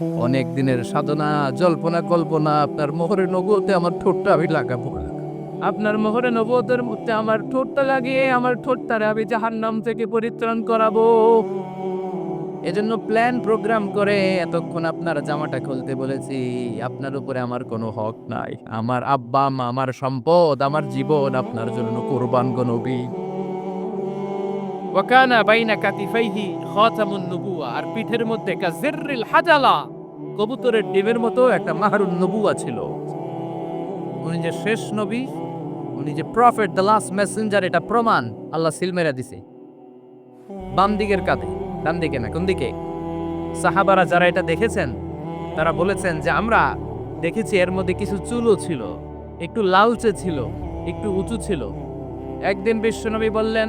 অনেক দিনের সাধনা জল্পনা কল্পনা আপনার মোহরে নবুতে আমার ঠোঁটটা আমি লাগাবো। আপনার মোহরে নবুতের মধ্যে আমার ঠোঁটটা লাগিয়ে আমার ঠোঁটটারে আমি জাহান্নাম থেকে পরিত্রাণ করাবো। এজন্য প্ল্যান প্রোগ্রাম করে এতক্ষণ আপনার জামাটা খুলতে বলেছি আপনার উপরে আমার কোনো হক নাই। আমার আব্বা আমার সম্পদ আমার জীবন আপনার জন্য কোরবান গো নবী। ওয়াকানা বাইনা কাতিফাইহি খাতামুন নবুয়া আর পিঠের মধ্যে কাজিররিল হাজালা। কবুতরের ডিমের মতো একটা মাহরুন নবুয়া ছিল। উনি যে শেষ নবী, উনি যে প্রফেট দ্য লাস্ট মেসেঞ্জার এটা প্রমাণ আল্লাহ সিলমেরা দিছে। বাম দিকের কাঁধে, ডান দিকে না, কোন দিকে? সাহাবারা যারা এটা দেখেছেন, তারা বলেছেন যে আমরা দেখেছি এর মধ্যে কিছু চুলও ছিল, একটু লালচে ছিল, একটু উঁচু ছিল। একদিন বিশ্বনবী বললেন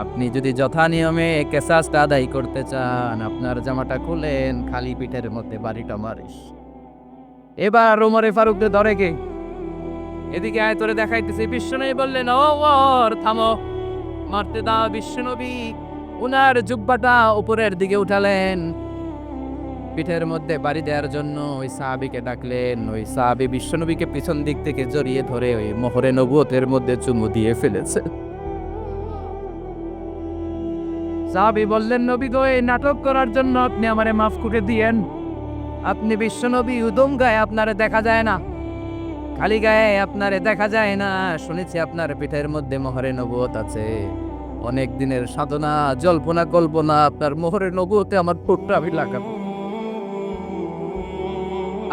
আপনি যদি যথা নিয়মে কেসাসটা আদায় করতে চান, আপনার জামাটা খুলেন, খালি পিঠের মধ্যে বাড়িটা মারিস। এবার ওমরে ফারুককে ধরে কে? এদিকে আয়, তোরে দেখাইতেছে। বিশ্বনবী বললেন ওর, থামো। মারতে দাও বিশ্বনবী উনার জুব্বাটা উপরের দিকে উঠালেন। পিঠের মধ্যে বাড়ি দেওয়ার জন্য ওই সাহাবিকে ডাকলেন। ওই সাহাবি বিশ্বনবীকে পিছন দিক থেকে জড়িয়ে ধরে ওই মোহরে নবুয়তের মধ্যে চুমু দিয়ে ফেলেছে। সাহাবি বললেন নবী গো, এই নাটক করার জন্য আপনি আমারে মাফ করে দিয়েন। আপনি বিশ্বনবী উদম গায়ে আপনারে দেখা যায় না। খালি গায়ে আপনারে দেখা যায় না। শুনেছি আপনার পিঠের মধ্যে মোহরে নবুয়ত আছে। অনেক দিনের সাধনা, জল্পনা, কল্পনা, আপনার মোহরে নবুয়তে আমার ঠোঁটটা আমি লাগাবো।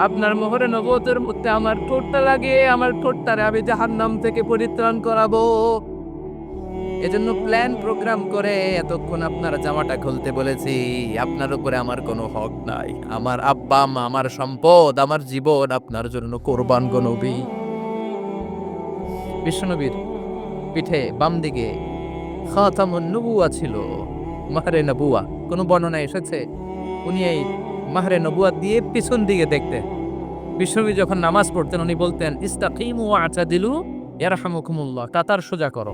আপনার মোহরে নবুয়তের মধ্যে আমার ঠোঁটটা লাগিয়ে, আমার ঠোঁটটারে আমি জাহান্নাম থেকে পরিত্রাণ করাবো। এজন্য প্ল্যান প্রোগ্রাম করে এতক্ষণ আপনার জামাটা খুলতে বলেছি। আপনার উপরে আমার কোনো হক নাই। আমার আব্বা মা আমার সম্পদ, আমার জীবন, আপনার জন্য কোরবান গো নবী। বিশ্বনবীর পিঠে বাম দিকে খাতামুন নবুয়া ছিল, মাহরে নবুয়া। কোনো বর্ণনা এসেছে? উনি এই মাহরে নবুয়া দিয়ে পিছন দিকে দেখতেন বিশ্বনবী যখন নামাজ পড়তেন, উনি বলতেন, ইস্তাকিমু আচা দিলু ইয়ারহামুকুমুল্লাহ। কাতার সোজা করো।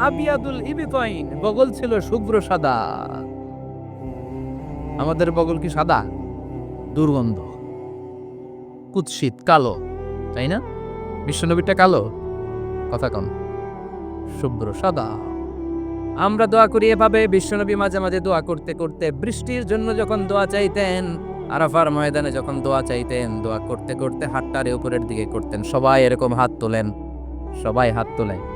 আবিয়াদুল ইবিকইন বগল ছিল শুভ্র সাদা। আমাদের বগল কি সাদা? দুর্গন্ধ। কুৎসিত, কালো, তাই না? বিশ্বনবীটা কালো? কথা কম। শুভ্র সাদা। আমরা দোয়া করি এভাবে বিশ্বনবী মাঝে মাঝে দোয়া করতে করতে বৃষ্টির জন্য যখন দোয়া চাইতেন, আরাফার ময়দানে যখন দোয়া চাইতেন, দোয়া করতে করতে হাতটারে উপরের দিকে করতেন, সবাই এরকম হাত তোলেন, সবাই হাত তোলেন।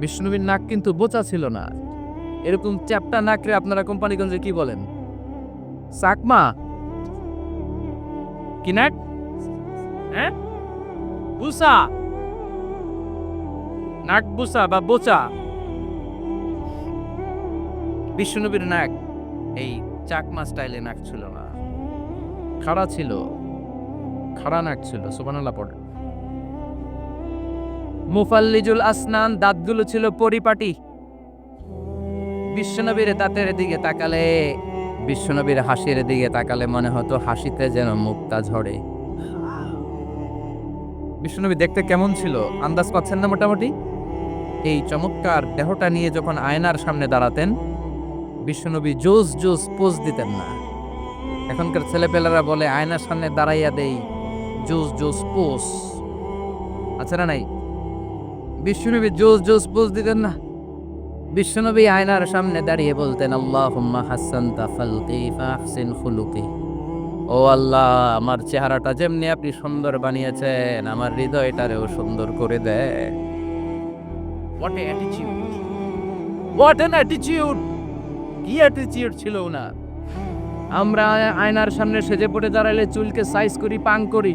বিষ্ণুবীর নাক কিন্তু বোচা ছিল না। এরকম চ্যাপটা নাকরে আপনারা কোম্পানিগঞ্জে কি বলেন? চাকমা কি নাক হ্যাঁ? বুসা? নাক বুসা বা বোচা? বিশ্বনবীর নাক, এই চাকমা স্টাইলে নাক ছিল না। খাড়া ছিল। খাড়া নাক ছিল, সুবহানাল্লাহ পড়ে। মুফাল্লিজুল আসনান দাঁতগুলো ছিল পরিপাটি। বিশ্বনবীর দাঁতের দিকে তাকালে, বিশ্বনবীর হাসির দিকে তাকালে মনে হতো হাসিতে যেন মুক্তা ঝরে। বিশ্বনবী দেখতে কেমন ছিল? আন্দাজ পাচ্ছেন না মোটামুটি? এই চমৎকার দেহটা নিয়ে যখন আয়নার সামনে দাঁড়াতেন, বিশ্বনবী জোস জোস পোজ দিতেন না। এখনকার ছেলেপেলেরা বলে, আয়নার সামনে দাঁড়াইয়া দেই, জোস জোস পোজ। আছে না নাই? বিশ্বনবী জোস জোস পোজ দিতেন না। বিশ্বনবী আয়নার সামনে দাঁড়িয়ে বলতেন, আল্লাহুম্মা হাসানতা ফালকি ফাহসিন খুলুকি। ও আল্লাহ, আমার চেহারাটা যেমনি আপনি সুন্দর বানিয়েছেন, আমার হৃদয়টারেও সুন্দর করে দেয় এন অ্যাটিটিউড কি অ্যাটিটিউড ছিল না আমরা আয়নার সামনে সেজে পড়ে দাঁড়ালে চুলকে সাইজ করি, পাং করি।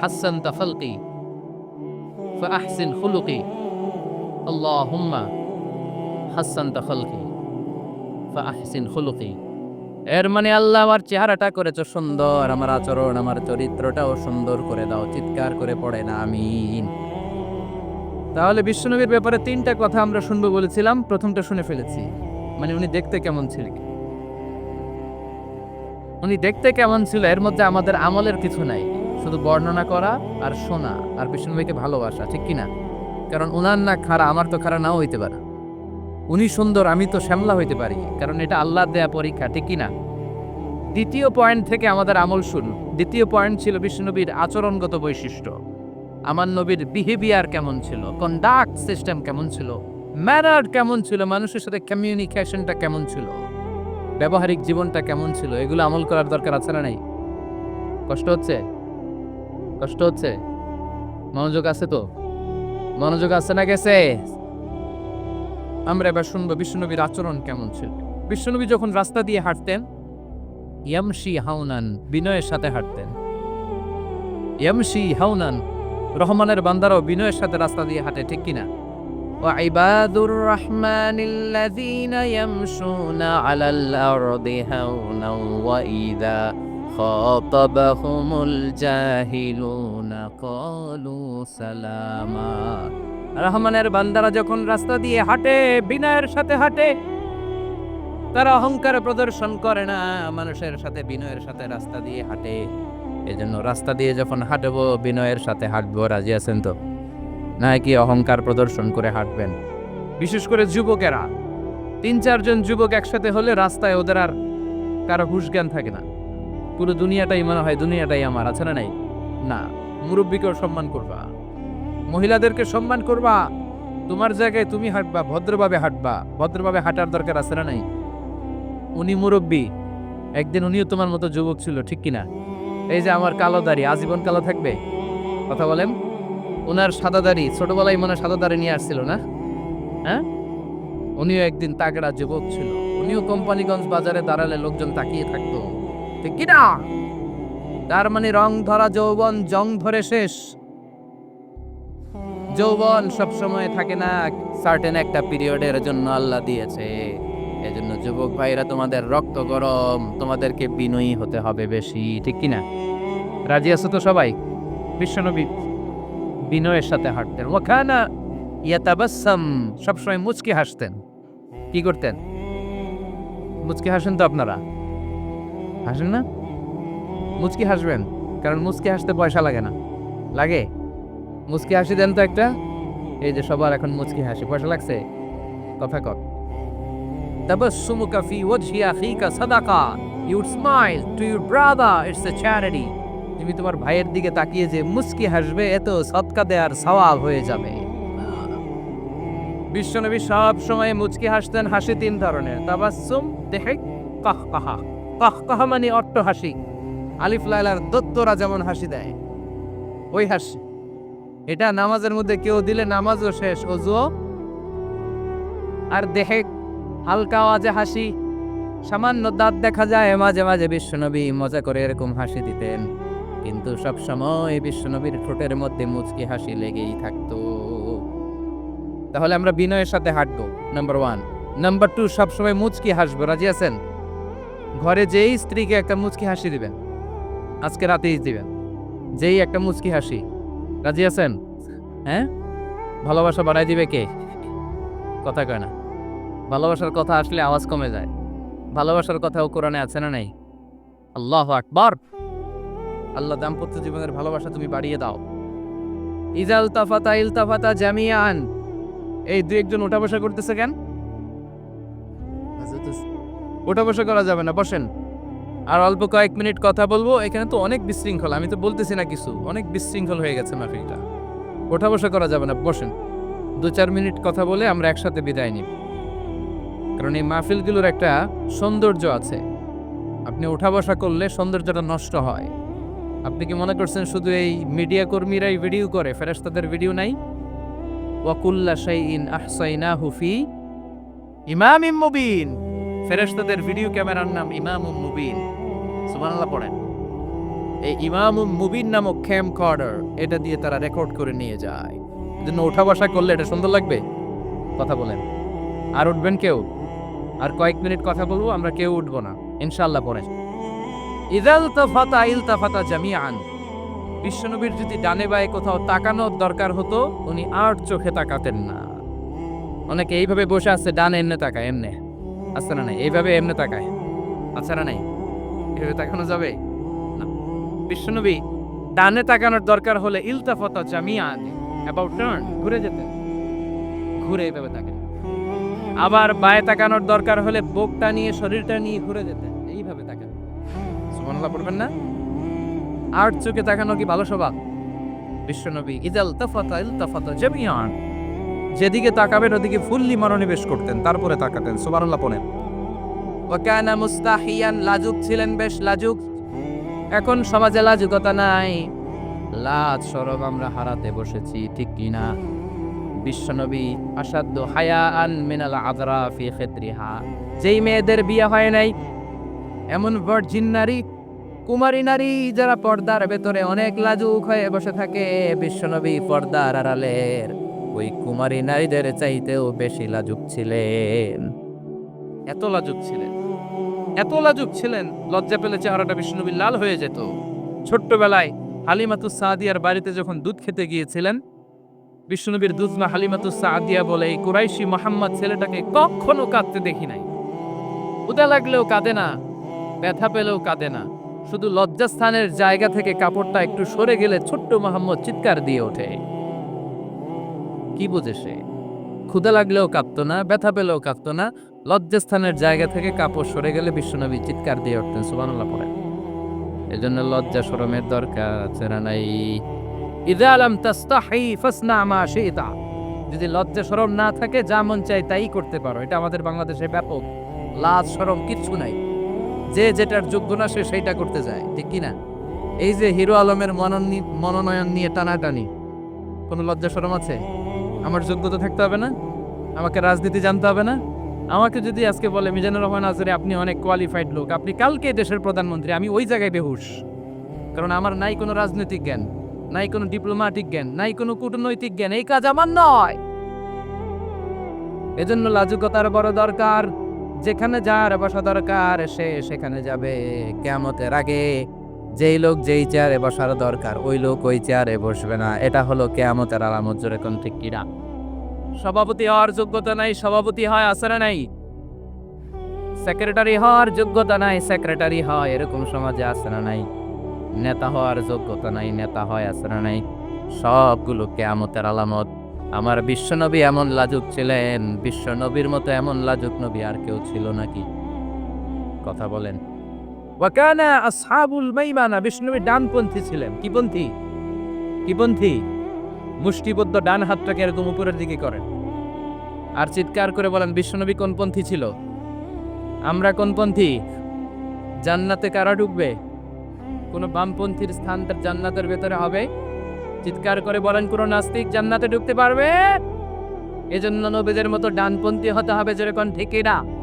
হাসান তাফালকি فأحسن خلقي اللهم حسن خلقي فأحسن خلقي এর মানে আল্লাহ আমার চেহারাটা করেছো সুন্দর আমার আচরণ আমার চরিত্রটাও সুন্দর করে দাও চিৎকার করে পড়ে না আমিন তাহলে বিশ্বনবীর ব্যাপারে তিনটা কথা আমরা শুনবো বলেছিলাম প্রথমটা শুনে ফেলেছি মানে উনি দেখতে কেমন ছিলেন উনি দেখতে কেমন ছিল এর মধ্যে আমাদের আমলের কিছু নাই শুধু বর্ণনা করা আর শোনা আর বিষ্ণুভাইকে ভালোবাসা, ঠিক কিনা? কারণ উনার না খারা, আমার তো খারা নাও হইতে পারে। উনি সুন্দর, আমি তো শ্যামলা হইতে পারি, কারণ এটা আল্লাহ দেয়া পরীক্ষা, ঠিক কিনা? দ্বিতীয় পয়েন্ট থেকে আমাদের আমল শুন। দ্বিতীয় পয়েন্ট ছিল বিষ্ণুনবীর আচরণগত বৈশিষ্ট্য। আমার নবীর বিহেভিয়ার কেমন ছিল? কন্ডাক্ট সিস্টেম কেমন ছিল? ম্যানার কেমন ছিল? মানুষের সাথে কমিউনিকেশনটা কেমন ছিল? ব্যবহারিক জীবনটা কেমন ছিল? এগুলো আমল করার দরকার আছে না নাই? কষ্ট হচ্ছে? কষ্ট হচ্ছে মনোযোগ আছে তো মনোযোগ আছে না গেছে আমরা এবার শুনবো বিশ্বনবীর আচরণ কেমন ছিল বিশ্বনবী যখন রাস্তা দিয়ে হাঁটতেন ইয়ামশি হাউনান বিনয়ের সাথে হাঁটতেন ইয়ামশি হাউনান রহমানের বান্দারাও বিনয়ের সাথে রাস্তা দিয়ে হাঁটে ঠিক কিনা وعباد الرحمن الذين يمشون على الأرض هونا وإذا خاطبهم الجاهلون قالوا سلاما রহমানের বান্দারা যখন রাস্তা দিয়ে হাঁটে, বিনয়ের সাথে হাঁটে, তারা অহংকার প্রদর্শন করে না, মানুষের সাথে, বিনয়ের সাথে রাস্তা দিয়ে হাঁটে। এজন্য রাস্তা দিয়ে যখন হাঁটবো, বিনয়ের সাথে হাঁটবো, রাজি আছেন তো? না কি অহংকার প্রদর্শন করে হাঁটবেন? বিশেষ করে যুবকেরা। তিন চারজন যুবক একসাথে হলে রাস্তায় ওদের আর কারও হুশ জ্ঞান থাকে না। পুরো দুনিয়াটাই মনে হয় দুনিয়াটাই আমার, আছে না নাই? না, মুরব্বীকেও সম্মান করবা, মহিলাদেরকে সম্মান করবা, তোমার জায়গায় তুমি হাঁটবা, ভদ্রভাবে হাঁটবা, ভদ্রভাবে হাঁটার দরকার আছে না নাই? উনি মুরব্বী, একদিন উনিও তোমার মতো যুবক ছিল, ঠিক কিনা? এই যে আমার কালো দাড়ি, আজীবন কালো থাকবে? কথা বলেন? ওনার সাদা দাড়ি, ছোটবেলায় মনে সাদা দাড়ি নিয়ে আসছিল না? হ্যাঁ? উনিও একদিন তাগড়া যুবক ছিল, উনিও কোম্পানিগঞ্জ বাজারে দাঁড়ালে লোকজন তাকিয়ে থাকতো। ঠিক না? তার মানে রং ধরা যৌবন, জং ধরে শেষ। যৌবন সব সময় থাকে না সার্টেন একটা পিরিয়ডের জন্য আল্লাহ দিয়েছে। এজন্য যুবক ভাইরা, তোমাদের রক্ত গরম, তোমাদেরকে বিনয়ী হতে হবে বেশি, ঠিক কি না? রাজি আছো তো সবাই? বিশ্বনবী বিনয়ের সাথে হাঁটতেন। ওখানা ইয়াতাবাসাম সবসময় মুচকি হাসতেন। কি করতেন? মুচকি হাসেন তো আপনারা? হাসেন না? মুচকি হাসবেন, কারণ মুচকি হাসতে পয়সা লাগে না। লাগে? মুচকি হাসি দেন তো একটা? এই যে সবার এখন মুচকি হাসি, পয়সা লাগছে? কথা কর। তাবাসসুমুকা ফি ওয়াজহি আখিকা সাদাকা you smile to your brother, it's a charity. তুমি তোমার ভাইয়ের দিকে তাকিয়ে যে মুচকি হাসবে এত সৎকা দেওয়ার সওয়াব হয়ে যাবে। বিশ্বনবী সব সময় মুচকি হাসতেন, হাসি তিন ধরনের। তাবাসসুম দেখে কাহ। কাহা কাহ কাহা মানে অট্ট হাসি। আলিফ লাইলার দত্তরা যেমন হাসি দেয়, ওই হাসি। এটা নামাজের মধ্যে কেউ দিলে নামাজও শেষ, অজুও। আর দেখে হালকা আওয়াজে হাসি, সামান্য দাঁত দেখা যায়, মাঝে মাঝে বিশ্বনবী মজা করে এরকম হাসি দিতেন। কিন্তু সব সময় বিশ্বনবীর ঠোঁটের মধ্যে মুচকি হাসি লেগেই থাকতো। তাহলে আমরা বিনয়ের সাথে হাঁটবো নাম্বার ওয়ান নাম্বার টু সবসময় মুচকি হাসবো, রাজি আছেন? ঘরে যেই স্ত্রীকে একটা মুচকি হাসি দিবেন, আজকে রাতেই দিবেন, যেই একটা মুচকি হাসি, রাজি আছেন? হ্যাঁ? ভালোবাসা বাড়াই দিবে কে? কথা কয় না। ভালোবাসার কথা আসলে আওয়াজ কমে যায়। ভালোবাসার কথাও কোরআনে আছে না নাই? আল্লাহ আকবর! আল্লাহ দাম্পত্য জীবনের ভালোবাসা তুমি বাড়িয়ে দাও। ইজাল তাফাতা ইলতাফাতা জামিয়ান এই দু একজন ওঠা বসা করতেছে কেন? ওঠা বসা করা যাবে না, বসেন। আর অল্প কয়েক মিনিট কথা বলব, এখানে তো অনেক বিশৃঙ্খল, আমি তো বলতেছি না কিছু, অনেক বিশৃঙ্খল হয়ে গেছে মাহফিলটা। ওঠা বসা করা যাবে না, বসেন। দু চার মিনিট কথা বলে আমরা একসাথে বিদায় নিব কারণ এই মাহফিলগুলোর একটা সৌন্দর্য আছে। আপনি ওঠা বসা করলে সৌন্দর্যটা নষ্ট হয়। আপনি কি মনে করছেন শুধু এই মিডিয়া কর্মীরাই ভিডিও করে, ফেরেশতাদের ভিডিও নাই? ওয়াকুল্লা শাইইন আহসাইনাহু ফি ইমাম মুবিন। ফেরেশতাদের ভিডিও ক্যামেরার নাম ইমামুম মুবিন। সুবহানাল্লাহ পড়েন। এই ইমামুম মুবিন নামক ক্যাম কর্ডার এটা দিয়ে তারা রেকর্ড করে নিয়ে যায়। জন্য ওঠা বসা করলে এটা সুন্দর লাগবে? কথা বলেন। আর উঠবেন কেউ? আর কয়েক মিনিট কথা বলব, আমরা কেউ উঠবো না। ইনশাল্লাহ পরে ইদাল তাফাতা ইল তাফাতা জামিয়ান বিশ্বনবীর যদি ডানে বায়ে কোথাও তাকানোর দরকার হতো, উনি আর চোখে তাকাতেন না। অনেকে এইভাবে বসে আছে, ডানে এমনে তাকায়, এমনে। আছে না নাই এইভাবে এমনে তাকায়। আছে না নাই এভাবে তাকানো যাবে? না। বিশ্বনবী ডানে তাকানোর দরকার হলে ইলতাফাতা জামিয়ান অ্যাবাউট টার্ন ঘুরে যেতেন ঘুরে এইভাবে তাকায়। আবার বায়ে তাকানোর দরকার হলে বোকটা নিয়ে, শরীরটা নিয়ে ঘুরে যেতেন এইভাবে তাকান সুবহানাল্লাহ পড়বেন না? আর চোখে তাকানো কি ভালো স্বভাব? বিশ্বনবী ইদাল তাফাতা ইল তাফাতা জামিয়ান যেদিকে তাকাবেন, ওদিকে ফুল্লি মনোনিবেশ করতেন, তারপরে তাকাতেন, সুবহানাল্লাহ পড়েন। ওয়াকানা মুস্তাহিয়ান, লাজুক ছিলেন বেশ লাজুক। এখন সমাজে লাজুকতা নাই। লাজ সরব আমরা হারাতে বসেছি, ঠিক কি না? বিশ্বনবী আসাদ্দ হায়া আন মিনাল আদরা ফি ক্ষেত্রিহা যেই মেয়েদের বিয়ে হয় নাই, এমন ভার্জিন নারী, কুমারী নারী যারা পর্দার ভেতরে অনেক লাজুক হয়ে বসে থাকে, বিশ্বনবী পর্দার আড়ালের। ওই কুমারী নারীদের চাইতেও বেশি লাজুক ছিলেন। এত লাজুক ছিলেন। এত লাজুক ছিলেন, লজ্জা পেলে চেহারাটা বিষ্ণুবী লাল হয়ে যেত। ছোট্টবেলায় হালিমাতু সাদিয়ার বাড়িতে যখন দুধ খেতে গিয়েছিলেন বিষ্ণুনবীর দুধমা হালিমাতু সাদিয়া বলে, এই কুরাইশি মোহাম্মদ ছেলেটাকে কখনো কাঁদতে দেখি নাই। উদা লাগলেও কাঁদে না, ব্যথা পেলেও কাঁদে না। শুধু লজ্জাস্থানের জায়গা থেকে কাপড়টা একটু সরে গেলে ছোট্ট মোহাম্মদ চিৎকার দিয়ে ওঠে। কি বুঝে সে? ক্ষুদা লাগলেও কাঁদতো না, ব্যথা পেলেও কাঁদতো না, লজ্জাস্থানের জায়গা থেকে কাপড় সরে গেলে বিশ্বনবী চিৎকার দিয়ে উঠতেন সুবানুল্লাহ পড়ে। এজন্য লজ্জা শরমের দরকার আছে না নাই। ইদা আলাম তাস্তাহি ফাসনা মা যদি লজ্জা শরম না থাকে, যা মন চাই তাই করতে পারো। এটা আমাদের বাংলাদেশে ব্যাপক। লাজ শরম কিচ্ছু নাই। যে যেটার যোগ্য না, সে সেইটা করতে যায়। ঠিক কি না এই যে হিরো আলমের মনোনী- মনোনয়ন নিয়ে টানাটানি। কোনো লজ্জা শরম আছে? আমার যোগ্যতা থাকতে হবে না, আমাকে রাজনীতি জানতে হবে না। আমাকে যদি আজকে বলে, মিজানুর রহমান আজরে আপনি অনেক কোয়ালিফাইড লোক, আপনি কালকে দেশের প্রধানমন্ত্রী, আমি ওই জায়গায় বেহুশ। কারণ আমার নাই কোনো রাজনৈতিক জ্ঞান, নাই কোনো ডিপ্লোম্যাটিক জ্ঞান, নাই কোনো কূটনৈতিক জ্ঞান, এই কাজ আমার নয়। এজন্য লাজুকতার বড় দরকার, যেখানে যার বসা দরকার, সে সেখানে যাবে কেমতের আগে। যেই লোক যেই চেয়ারে বসার দরকার, ওই লোক ওই চেয়ারে বসবে না। এটা হলো কেয়ামতের আলামত, জোরে কোন ঠিক কিনা? সভাপতি হওয়ার যোগ্যতা নাই, সভাপতি হয় আসরে নাই। সেক্রেটারি হওয়ার যোগ্যতা নাই, সেক্রেটারি হয় এরকম সমাজে না নাই। নেতা হওয়ার যোগ্যতা নাই, নেতা হয় আছে না নাই। সবগুলো কেয়ামতের আলামত। আমার বিশ্বনবী এমন লাজুক ছিলেন, বিশ্বনবীর মতো এমন লাজুক নবী আর কেউ ছিল নাকি? কথা বলেন। ওয়াকানা আসহাবুল মাইমানা, বিষ্ণুবী ডানপন্থী ছিলেন। কি পন্থী? কি পন্থী? মুষ্টিবদ্ধ ডান হাতটাকে এরকম উপরের দিকে করেন। আর চিৎকার করে বলেন বিশ্বনবী কোন পন্থী ছিল? আমরা কোন পন্থী? জান্নাতে কারা ঢুকবে? কোন বামপন্থীর স্থান তার জান্নাতের ভেতরে হবে? চিৎকার করে বলেন, কোন নাস্তিক জান্নাতে ঢুকতে পারবে? এজন্য নবীদের মতো ডানপন্থী হতে হবে যেরকম ঠিকই না।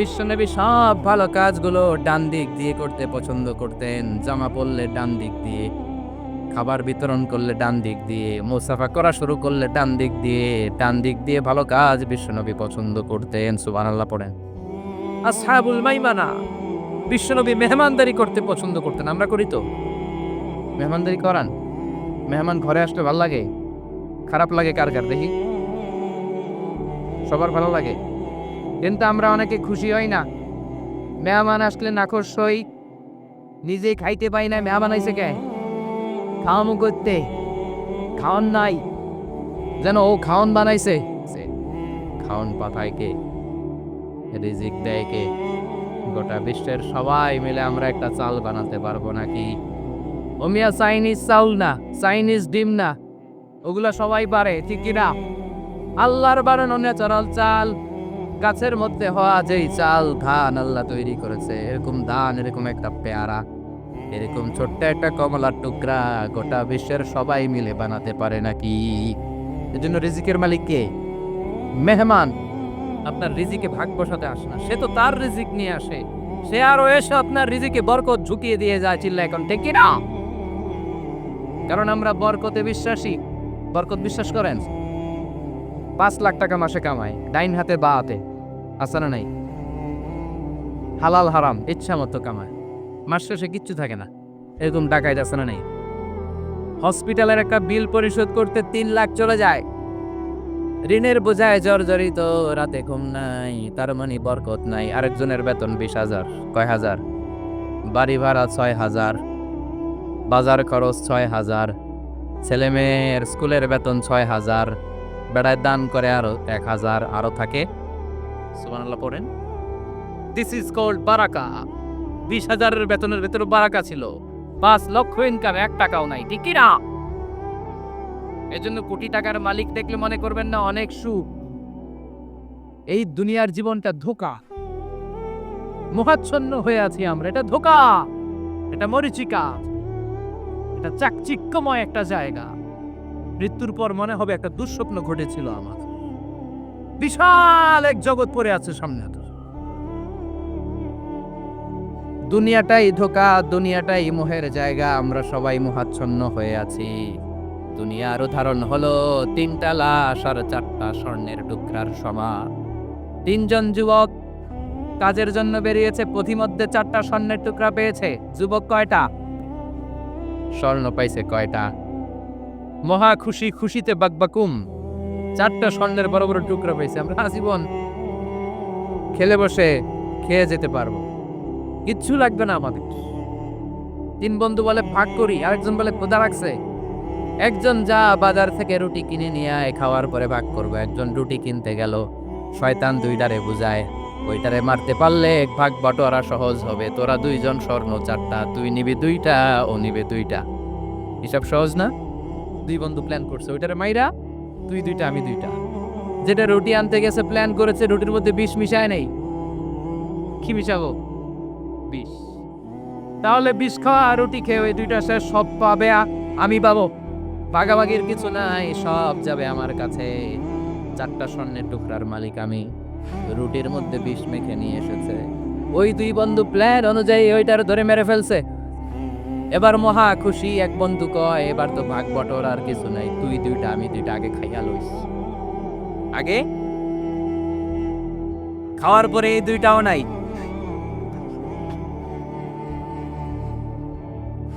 বিশ্বনবী সব ভালো কাজগুলো ডান দিক দিয়ে করতে পছন্দ করতেন। জামা পরলে ডান দিক দিয়ে, খাবার বিতরণ করলে ডান দিক দিয়ে, মুসাফা করা শুরু করলে ডান দিক দিয়ে, ডান দিক দিয়ে ভালো কাজ বিশ্বনবী পছন্দ করতেন, সুবহানাল্লাহ পড়েন। আসহাবুল মাইমানা বিশ্বনবী মেহমানদারি করতে পছন্দ করতেন, আমরা করি তো। মেহমানদারি করান। মেহমান ঘরে আসলে ভালো লাগে। খারাপ লাগে কার কার, দেখি। সবার ভালো লাগে। কিন্তু আমরা অনেকে খুশি হই না। মেহমান আসলে নাখোশ হই। নিজে খাইতে পাই না, মেহমান আইসে কে? খাওয়ামু করতে। খাওয়ান নাই। যেন ও খাওয়ান বানাইছে। খাওয়ান পাঠায় কে? রিজিক দেয় কে? গোটা বিশ্বের সবাই মিলে আমরা একটা চাল বানাতে পারব নাকি? ওমিয়া চাইনিজ চাউল না, চাইনিজ ডিম না। ওগুলা সবাই পারে, ঠিক কিনা? আল্লাহর বানানো ন্যাচারাল চাল গাছের মধ্যে হওয়া যেই চাল, ধান আল্লাহ তৈরি করেছে, এরকম ধান, এরকম একটা পেয়ারা, এরকম ছোট্ট একটা কমলার টুকরা গোটা বিশ্বের সবাই মিলে বানাতে পারে নাকি? এজন্য রিজিকের মালিক কে? মেহমান। আপনার রিজিকে ভাগ বসাতে আসে না। সে তো তার রিজিক নিয়ে আসে। সে আরও এসে আপনার রিজিকে বরকত ঝুঁকিয়ে দিয়ে যায় চিল্লা এখন ঠিক না কারণ আমরা বরকতে বিশ্বাসী। বরকত বিশ্বাস করেন? পাঁচ লাখ টাকা মাসে কামায় ডাইন হাতে বা হাতে। না নাই। হালাল হারাম, ইচ্ছা মতো কামায়। মাস শেষে কিচ্ছু থাকে না। এরকম ডাকায় আছে না নেই। হসপিটালের একটা বিল পরিশোধ করতে তিন লাখ চলে যায়। ঋণের বোঝায় জর্জরিত, রাতে ঘুম নাই, তার মানে বরকত নাই। আরেকজনের বেতন বিশ হাজার, কয় হাজার? বাড়ি ভাড়া ছয় হাজার, বাজার খরচ ছয় হাজার, ছেলে মেয়ের স্কুলের বেতন ছয় হাজার, বেড়ায় দান করে আরও এক হাজার, আরও থাকে। সুবহানাল্লাহ, পড়েন। দিস ইজ কল্ড বারাকা। বিশ হাজারের বেতনের বারাকা ছিল। পাঁচ লক্ষ ইনকাম এক টাকাও নাই। ঠিক না কোটি টাকার মালিক দেখলে মনে করবেন না, অনেক সুখ। এই দুনিয়ার জীবনটা ধোকা। মোহাচ্ছন্ন হয়ে আছি আমরা। এটা ধোকা। এটা মরিচিকা। এটা চাকচিক্যময় একটা জায়গা। মৃত্যুর পর মনে হবে একটা দুঃস্বপ্ন ঘটেছিল আমার। বিশাল এক জগৎ পড়ে আছে সামনে দুনিয়াটাই ধোকা, দুনিয়াটাই মোহের জায়গা, আমরা সবাই মোহাচ্ছন্ন হয়ে আছি। দুনিয়ার উদাহরণ হলো তিনটা লাশ আর চারটা স্বর্ণের টুকরার সমান। তিনজন যুবক কাজের জন্য বেরিয়েছে, পথিমধ্যে চারটা স্বর্ণের টুকরা পেয়েছে। যুবক কয়টা? স্বর্ণ পাইছে কয়টা? মহা খুশি খুশিতে বাকবাকুম। চারটা স্বর্ণের বড় বড় টুকরা পেয়েছে। আমরা আজীবন খেলে বসে খেয়ে যেতে পারব। কিচ্ছু লাগবে না আমাদের। তিন বন্ধু বলে ভাগ করি, আরেকজন বলে খোদা রাখছে। একজন যা বাজার থেকে রুটি কিনে নিয়ে আয়, খাওয়ার পরে ভাগ করব। একজন রুটি কিনতে গেল, শয়তান দুইটারে বুঝায়, ওইটারে মারতে পারলে এক ভাগ বাটোয়ারা সহজ হবে। তোরা দুইজন স্বর্ণ চারটা, তুই নিবি দুইটা, ও নিবে দুইটা। হিসাব সহজ না? দুই বন্ধু প্ল্যান করছে, ওইটারে মাইরা তুই দুইটা, আমি দুইটা। যেটা রুটি আনতে গেছে প্ল্যান করেছে, রুটির মধ্যে বিষ মিশায় নেই। কি মিশাবো? বিষ। তাহলে বিষ খাওয়া আর রুটি খেয়ে ওই দুইটা শেষ, সব পাবে আমি পাবো। ভাগাভাগির কিছু নাই, সব যাবে আমার কাছে। চারটা স্বর্ণের টুকরার মালিক আমি। রুটির মধ্যে বিষ মেখে নিয়ে এসেছে। ওই দুই বন্ধু প্ল্যান অনুযায়ী ওইটার ধরে মেরে ফেলছে। এবার মহা খুশি এক বন্ধু কয়, এবার তো ভাগ বটর আর কিছু নাই। তুই দুইটা, আমি দুইটা, আগে খাইয়া লইস। আগে? খাওয়ার পরে এই দুইটাও নাই।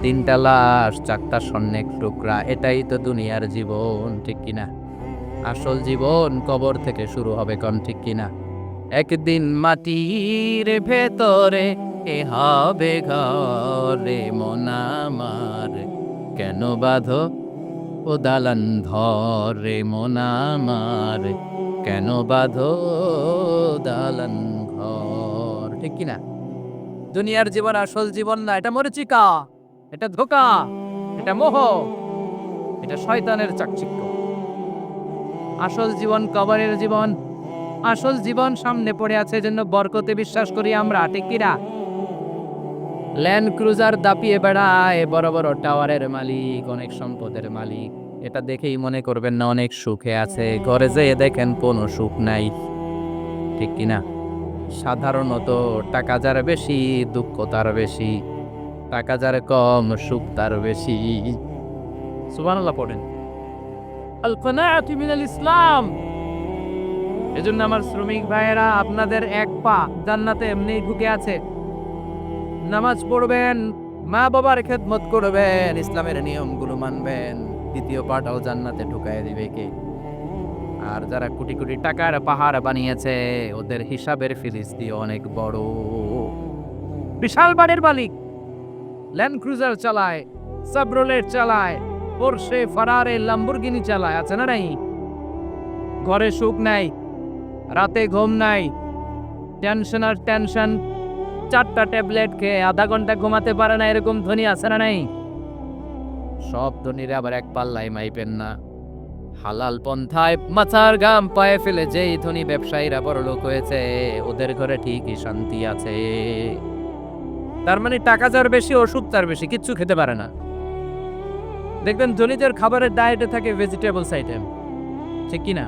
তিনটা লাশ, চারটা স্বর্ণের টুকরা, এটাই তো দুনিয়ার জীবন, ঠিক কিনা? আসল জীবন কবর থেকে শুরু হবে, কোন ঠিক কিনা? একদিন মাটির ভেতরে এ হবে ঘরে মনামার কেন বাঁধো? ও দালান ধরে মনামার কেন বাঁধো? দালান ঘর। ঠিক কিনা? দুনিয়ার জীবন আসল জীবন না, এটা মরিচিকা, এটা ধোকা, এটা মোহ, এটা শয়তানের চাকচিক্য। আসল জীবন কবরের জীবন আসল জীবন সামনে পড়ে আছে জন্য বরকতে বিশ্বাস করি আমরা। কিনা? ল্যান্ড ক্রুজার দাপিয়ে বেড়ায়, বড় বড় টাওয়ারের মালিক, অনেক সম্পদের মালিক। এটা দেখেই মনে করবেন না অনেক সুখে আছে। ঘরে যেয়ে দেখেন কোনো সুখ নাই। ঠিক কিনা? সাধারণত টাকা যার বেশি, দুঃখ তার বেশি। টাকা যার কম, সুখ তার বেশি। সুবহানাল্লাহ পড়েন। আল মিনাল ইসলাম এজন্য আমার শ্রমিক ভাইয়েরা, আপনাদের এক পা জান্নাতে এমনি ঢুকে আছে। নামাজ পড়বেন, মা বাবার খেদমত করবেন, ইসলামের নিয়মগুলো মানবেন। দ্বিতীয় পাটাও জান্নাতে ঢুকায় দিবে কে? আর যারা কোটি কোটি টাকার পাহাড় বানিয়েছে, ওদের হিসাবের ফিলিস্তি অনেক বড়। বিশাল বাড়ির মালিক, ল্যান্ড ক্রুজার চালায়, সাবরোলেট চালায়, পোরশে, ফারারে লাম্বরগিনি চালায়, আছে না নাই? ঘরে সুখ নাই রাতে ঘুম নাই। টেনশন আর টেনশন। চারটা ট্যাবলেট খেয়ে আধা ঘণ্টা ঘুমাতে পারে না, এরকম ধনী আছে না নাই? সব ধনীরা আবার এক পাল্লাই মাইপেন না। হালাল পন্থায় মাথার গাম পায়ে ফেলে যেই ধনী ব্যবসায়ীরা বড় লোক হয়েছে, ওদের ঘরে ঠিকই শান্তি আছে। তার মানে টাকা যার বেশি, ওষুধ তার বেশি, কিচ্ছু খেতে পারে না। দেখবেন ধনীদের খাবারের ডায়েটে থাকে ভেজিটেবলস আইটেম ঠিক কি না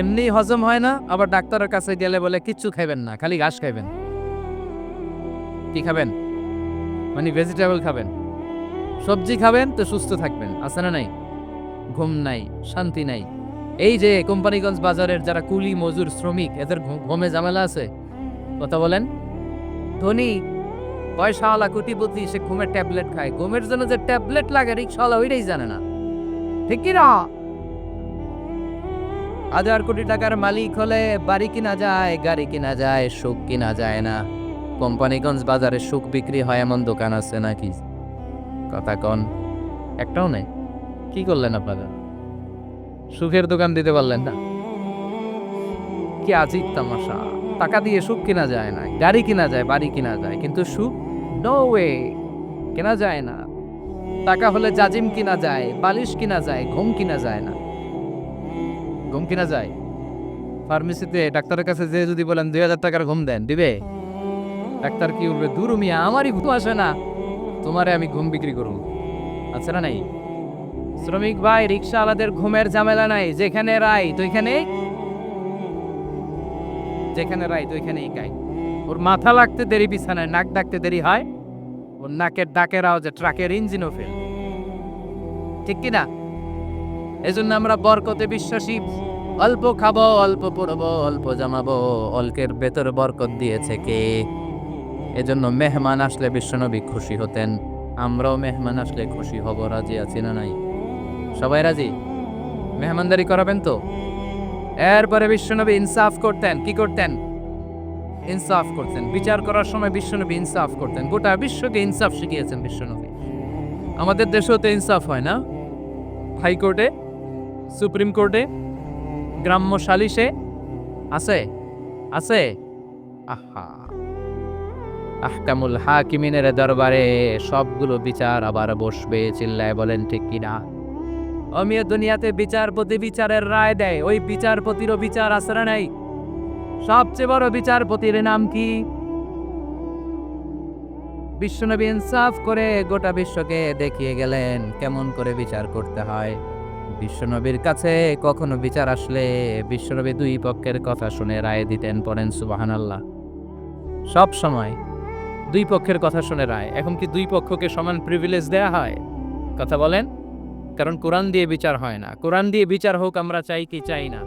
এমনি হজম হয় না, আবার ডাক্তারের কাছে গেলে বলে, কিচ্ছু খাবেন না, খালি ঘাস খাবেন কি খাবেন? মানে ভেজিটেবল খাবেন। সবজি খাবেন তো সুস্থ থাকবেন, আছে না নাই? ঘুম নাই, শান্তি নাই। এই যে কোম্পানিগঞ্জ বাজারের যারা কুলি, মজুর, শ্রমিক, এদের ঘুমে ঝামেলা আছে, কথা বলেন। ধনী পয়সাওয়ালা কোটিপতি সে ঘুমের ট্যাবলেট খায়। ঘুমের জন্য যে ট্যাবলেট লাগে রিক্সাওয়ালা ওইটাই জানে না। ঠিক কি না? হাজার কোটি টাকার মালিক হলে বাড়ি কিনা যায়, গাড়ি কিনা যায়, সুখ কিনা যায় না। কোম্পানিগঞ্জ বাজারে সুখ বিক্রি হয় এমন দোকান আছে নাকি? কথা কন, একটাও নেই। কি করলেন আপনারা? সুখের দোকান দিতে পারলেন না। কি আজিব তামাশা। টাকা দিয়ে সুখ কিনা যায় না, গাড়ি কিনা যায়, বাড়ি কিনা যায়, কিন্তু সুখ নো ওয়ে কেনা যায় না। টাকা হলে জাজিম কিনা যায়, বালিশ কিনা যায়, ঘুম কিনা যায় না। ঘুম কিনা যায়? ফার্মেসিতে ডাক্তারের কাছে যে যদি বলেন দুই হাজার টাকার ঘুম দেন, দিবে? ডাক্তার কি বলবে, দূর মিয়া, আমারই ঘুম আসে না। তোমারে আমি ঘুম বিক্রি করুন আছে না নাই? শ্রমিক ভাই, রিক্সাওয়ালাদের ঘুমের ঝামেলা নাই। যেখানে রাই তো এখানে যেখানে রাই তো এখানেই গাই ওর মাথা লাগতে দেরি, বিছানায় নাক ডাকতে দেরি হয়। ওর নাকের ডাকের আওয়াজে ট্রাকের ইঞ্জিনও ফেল ঠিক কি না এজন্য আমরা বরকতে বিশ্বাসী। অল্প খাব, অল্প পড়ব অল্প জামাবো, অল্পের ভেতর বরকত দিয়েছে কে? এজন্য মেহমান আসলে বিশ্বনবী খুশি হতেন। আমরাও মেহমান আসলে খুশি হব, রাজি আছি না নাই? সবাই রাজি? মেহমানদারি করাবেন তো? এরপরে বিশ্বনবী ইনসাফ করতেন। কি করতেন? ইনসাফ করতেন। বিচার করার সময় বিশ্বনবী ইনসাফ করতেন। গোটা বিশ্বকে ইনসাফ শিখিয়েছেন বিশ্বনবী। আমাদের দেশেও তো ইনসাফ হয় না? হাইকোর্টে? সুপ্রিম কোর্টে? গ্রাম্য সালিশে আছে? আছে? আহা। আহকামুল হাকিমিনের দরবারে সবগুলো বিচার আবার বসবে, চিল্লায় বলেন, ঠিক কিনা অমিয় দুনিয়াতে বিচারপতি বিচারের রায় দেয়, ওই বিচারপতিরও বিচার না নাই সবচেয়ে বড় বিচারপতির নাম কি? বিশ্বনবী ইনসাফ করে গোটা বিশ্বকে দেখিয়ে গেলেন, কেমন করে বিচার করতে হয়? বিশ্বনবীর কাছে কখনো বিচার আসলে বিশ্বনবী দুই পক্ষের কথা শুনে রায় দিতেন পড়েন সুবাহানাল্লাহ। সব সময় দুই পক্ষের কথা শুনে রায়, এখন কি দুই পক্ষকে সমান প্রিভিলেজ দেয়া হয়? কথা বলেন, কারণ কোরআন দিয়ে বিচার হয় না। কোরআন দিয়ে বিচার হোক, আমরা চাই কি? চাই না।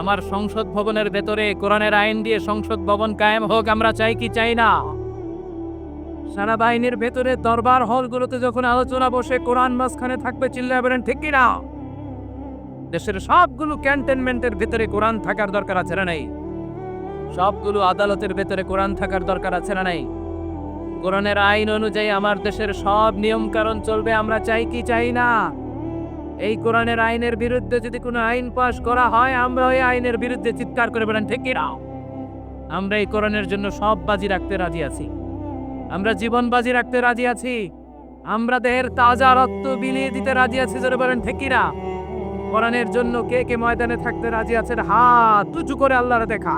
আমার সংসদ ভবনের ভেতরে কোরআনের আইন দিয়ে সংসদ ভবন কায়েম হোক, আমরা চাই কি? চাই না। সেনাবাহিনীর ভেতরে দরবার হলগুলোতে যখন আলোচনা বসে, কোরআন মাঝখানে থাকবে, চিল্লায় বলেন, ঠিক কিনা? দেশের সবগুলো ক্যান্টনমেন্টের ভেতরে কোরআন থাকার দরকার আছে না নেই? সবগুলো আদালতের ভেতরে কোরআন থাকার দরকার আছে না নাই? কোরআনের আইন অনুযায়ী আমার দেশের সব নিয়ম কারণ চলবে, আমরা চাই কি চাই না? এই কোরআনের আইনের বিরুদ্ধে যদি কোনো আইন পাশ করা হয়, আমরা ওই আইনের বিরুদ্ধে চিৎকার করে বলেন, ঠিক কিনা? আমরা এই কোরআনের জন্য সব বাজি রাখতে রাজি আছি। আমরা জীবন বাজি রাখতে রাজি আছি। আমরা দেহের তাজা রক্ত বিলিয়ে দিতে রাজি আছি যারা বলেন ঠেকিরা কোরআনের জন্য কে কে ময়দানে থাকতে রাজি আছেন? হাত উঁচু করে আল্লাহর দেখা।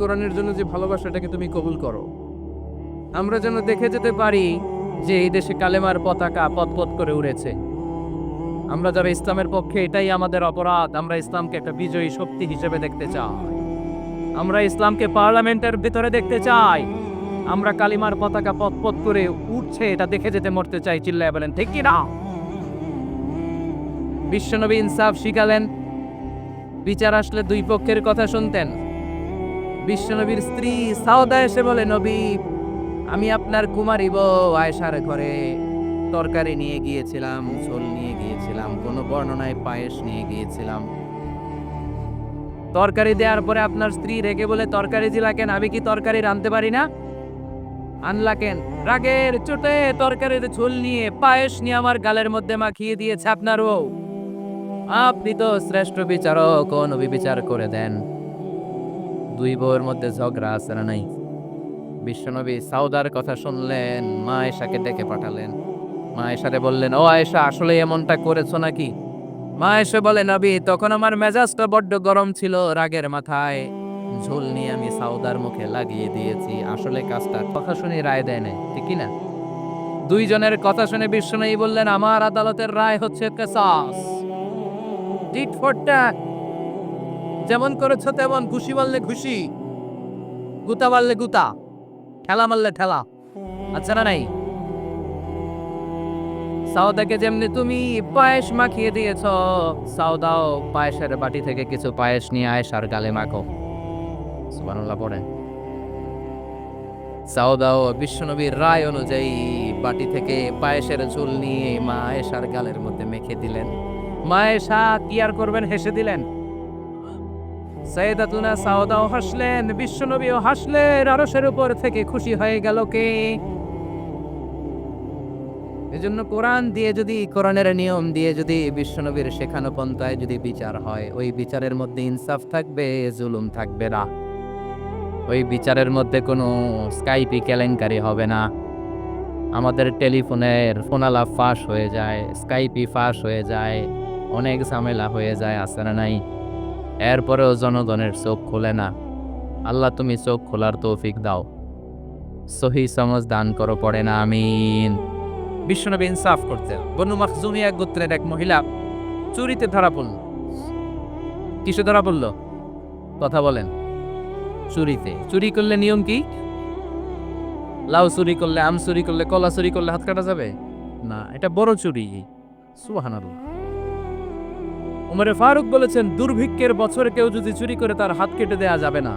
কোরআনের জন্য যে ভালোবাসাটাকে তুমি কবুল করো। আমরা যেন দেখে যেতে পারি যে এই দেশে কালেমার পতাকা পথপথ করে উড়েছে। আমরা যারা ইসলামের পক্ষে, এটাই আমাদের অপরাধ। আমরা ইসলামকে একটা বিজয়ী শক্তি হিসেবে দেখতে চাই। আমরা ইসলামকে পার্লামেন্টের ভিতরে দেখতে চাই। আমরা কালিমার পতাকা পথপথ করে উঠছে এটা দেখে যেতে মরতে চাই, চিল্লায় বলেন, ঠিক কি না বিশ্বনবী ইনসাফ শিখালেন। বিচার আসলে দুই পক্ষের কথা শুনতেন। বিশ্বনবীর স্ত্রী সাউদা এসে বলে, নবী, আমি আপনার কুমারী বউ আয়েশার ঘরে তরকারি নিয়ে গিয়েছিলাম, ঝোল নিয়ে গিয়েছিলাম, কোনো বর্ণনায় পায়েস নিয়ে গিয়েছিলাম। তরকারি দেওয়ার পরে আপনার স্ত্রী রেগে বলে, তরকারি দিলা কেন আমি কি তরকারি রাঁধতে পারি না? আনলা কেন রাগের চোটে তরকারির ঝোল নিয়ে পায়েস নিয়ে আমার গালের মধ্যে মাখিয়ে দিয়েছে আপনার বউ। আপনি তো শ্রেষ্ঠ বিচারক ও নবী বিচার করে দেন। দুই বউয়ের মধ্যে ঝগড়া আছে না নাই? বিশ্বনবী সাউদার কথা শুনলেন, মা এশাকে ডেকে পাঠালেন। মা এশারে বললেন, ও আয়েশা, আসলে এমনটা করেছ নাকি? মা এসে বলে, নবী, তখন আমার মেজাজটা বড্ড গরম ছিল রাগের মাথায়। ঝোল নিয়ে আমি সাউদার মুখে লাগিয়ে দিয়েছি। আসলে কাজটা কথা শুনে রায় দেয় নাই, ঠিক না দুইজনের কথা শুনে বিশ্বনবী বললেন, আমার আদালতের রায় হচ্ছে কেসাস। টিট ফর যেমন করেছ তেমন ঘুষি মারলে ঘুষি গুতা মারলে গুতা, ঠেলা মারলে ঠেলা আচ্ছা না নাই? সাউদাকে যেমনি তুমি পায়েস মাখিয়ে দিয়েছ সাউদাও পায়েসের বাটি থেকে কিছু পায়েস নিয়ে আয়েশার গালে মাখো। সুবহানাল্লাহ পড়েন সাউদাও বিশ্বনবীর রায় অনুযায়ী বাটি থেকে পায়েসের ঝোল নিয়ে মা আয়েশার গালের মধ্যে মেখে দিলেন। মা এশা কি আর করবেন হেসে দিলেন? সৈয়দাতুনা সাউদাও হাসলেন, বিশ্বনবীও হাসলেন, আরশের উপর থেকে খুশি হয়ে গেল কে? এজন্য কোরআন দিয়ে যদি, কোরআনের নিয়ম দিয়ে যদি বিশ্বনবীর শেখানো পন্থায় যদি বিচার হয়, ওই বিচারের মধ্যে ইনসাফ থাকবে, জুলুম থাকবে না। ওই বিচারের মধ্যে কোনো স্কাইপি কেলেঙ্কারি হবে না। আমাদের টেলিফোনের ফোনালা ফাঁস হয়ে যায়, স্কাইপি ফাঁস হয়ে যায়, অনেক ঝামেলা হয়ে যায়, আছে না নাই? এরপরেও জনগণের চোখ খোলে না। আল্লাহ তুমি চোখ খোলার তৌফিক দাও। সহি সমাজ দান করো, পড়ে না, আমিন। বিশ্বনবী ইনসাফ করতে বনু মাখজুমিয়া গোত্রের এক মহিলা চুরিতে ধরা পড়ল। কিসে ধরা পড়ল? কথা বলেন। চুরিতে। চুরি করলে নিয়ম কি? লাউ চুরি করলে আম চুরি করলে কলা চুরি করলে হাত কাটা যাবে? না, এটা বড় চুরি। সুবহানাল্লাহ। উমরে ফারুক বলেছেন, দুর্ভিক্ষের বছরে কেউ যদি চুরি করে তার হাত কেটে দেয়া যাবে না।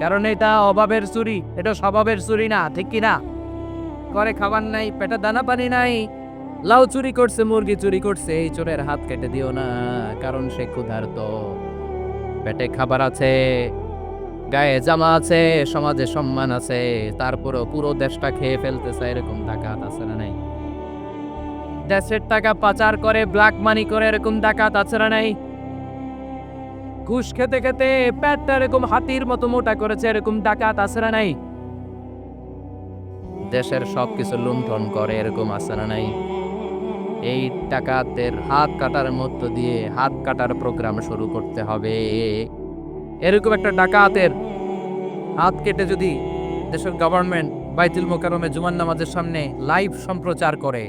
কারণ এটা অভাবের চুরি, এটা স্বভাবের চুরি না, ঠিক না? করে খাবার নাই, পেটে দানা পানি নাই, লাউ চুরি করছে, মুরগি চুরি করছে, এই চোরের হাত কেটে দিও না, কারণ সে ক্ষুধার্ত। পেটে খাবার আছে, গায়ে জামা আছে, সমাজে সম্মান আছে, তারপরও পুরো দেশটা খেয়ে ফেলতেছে, এরকম ডাকাত আছে না নাই? দেশের টাকা পাচার করে ব্ল্যাক মানি করে এরকম ডাকাত আছে না নাই? ঘুষ খেতে খেতে পেটটা এরকম হাতির মতো মোটা করেছে, এরকম ডাকাত আছে না নাই? দেশের সব কিছু লুণ্ঠন করে এরকম আছে না নাই? এই ডাকাতের হাত কাটার মধ্য দিয়ে হাত কাটার প্রোগ্রাম শুরু করতে হবে। এরকম একটা ডাকাতের হাত কেটে যদি দেশের গভর্নমেন্ট বাইতুল মোকারমে জুমান নামাজের সামনে লাইভ সম্প্রচার করে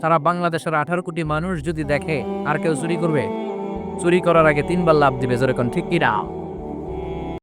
সারা বাংলাদেশের আঠারো কোটি মানুষ যদি দেখে, আর কেউ চুরি করবে, চুরি করার আগে তিনবার লাভ দিবে যেরকম ঠিক কিনা?